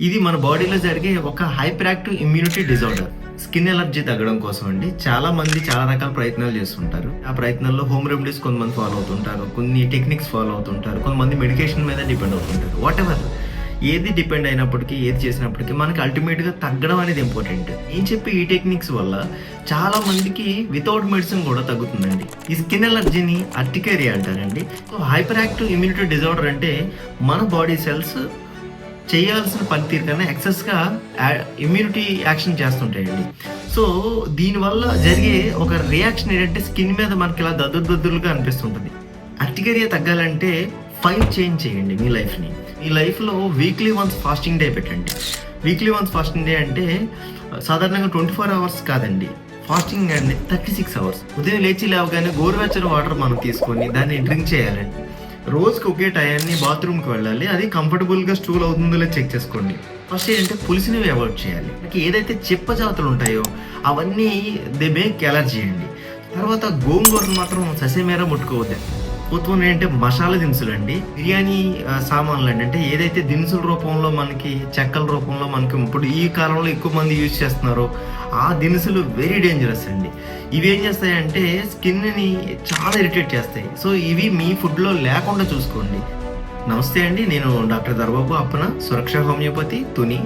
ఇది మన బాడీలో జరిగే ఒక hyper active immunity disorder. Skin allergy తగ్గడం కోసం అండి. చాలా మంది చాలా రకాల ప్రయత్నాలు చేస్తుంటారు. ఆ ప్రయత్నాల్లో హోమ్ రెమెడీస్ కొంతమంది ఫాలో అవుతుంటారు. కొన్ని టెక్నిక్స్ ఫాలో అవుతుంటారు. కొంతమంది మెడికేషన్ మీద డిపెండ్ అవుతుంటారు. వాట్ ఎవర్ ఏది డిపెండ్ అయినప్పటికీ ఏది చేసినప్పటికీ మనకి అల్టిమేట్గా తగ్గడం అనేది ఇంపార్టెంట్ ఏం చెప్పి ఈ టెక్నిక్స్ వల్ల చాలా మందికి వితౌట్ మెడిసిన్ కూడా తగ్గుతుందండి. ఈ స్కిన్ ఎలర్జీని అర్టికేరియా అంటారండి. హైపర్ యాక్టివ్ ఇమ్యూనిటీ డిజార్డర్ అంటే మన బాడీ సెల్స్ చేయాల్సిన పనితీరు కన్నా ఎక్సెస్గా ఇమ్యూనిటీ యాక్షన్ చేస్తుంటాయండి సో దీనివల్ల జరిగే ఒక రియాక్షన్ ఏంటంటే స్కిన్ మీద మనకి ఇలా దద్దురు దద్దురుగా అనిపిస్తుంటుంది. అర్టికరియా తగ్గాలంటే ఫైవ్ చేంజ్ చేయండి మీ లైఫ్ని మీ లైఫ్లో వీక్లీ వన్స్ ఫాస్టింగ్ డే పెట్టండి. వీక్లీ వన్స్ ఫాస్టింగ్ డే అంటే సాధారణంగా ట్వంటీ ఫోర్ అవర్స్ కాదండి. ఫాస్టింగ్ అండి థర్టీ సిక్స్ అవర్స్ ఉదయం లేచి లేవగానే గోరువెచ్చని వాటర్ మనం తీసుకొని దాన్ని డ్రింక్ చేయాలండి. రోజుకి ఒకే టయాన్ని బాత్రూమ్కి వెళ్ళాలి. అది కంఫర్టబుల్గా స్టూల్ అవుతుందో లేదో చెక్ చేసుకోండి. ఫస్ట్ ఏంటంటే పులిసినవి అవాయిడ్ చేయాలి. మనకి ఏదైతే చెప్ప జాతులు ఉంటాయో అవన్నీ దే మేక్ ఎలర్జీ అండి. తర్వాత గోంగూరను మాత్రం ససేమేర ముట్టుకోవద్దు. ఉత్పన్నం ఏంటంటే మసాలా దినుసులు అండి. బిర్యానీ సామాన్లు అండి. అంటే ఏదైతే దినుసుల రూపంలో మనకి చెక్కల రూపంలో మనకి ఇప్పుడు ఈ కాలంలో ఎక్కువ మంది యూజ్ చేస్తున్నారో ఆ దినుసులు వెరీ డేంజరస్ అండి. ఇవి ఏం చేస్తాయంటే స్కిన్ని చాలా ఇరిటేట్ చేస్తాయి. సో ఇవి మీ ఫుడ్లో లేకుండా చూసుకోండి. నమస్తే అండి నేను డాక్టర్ దర్బాబు అప్పన సురక్ష హోమియోపతి తుని.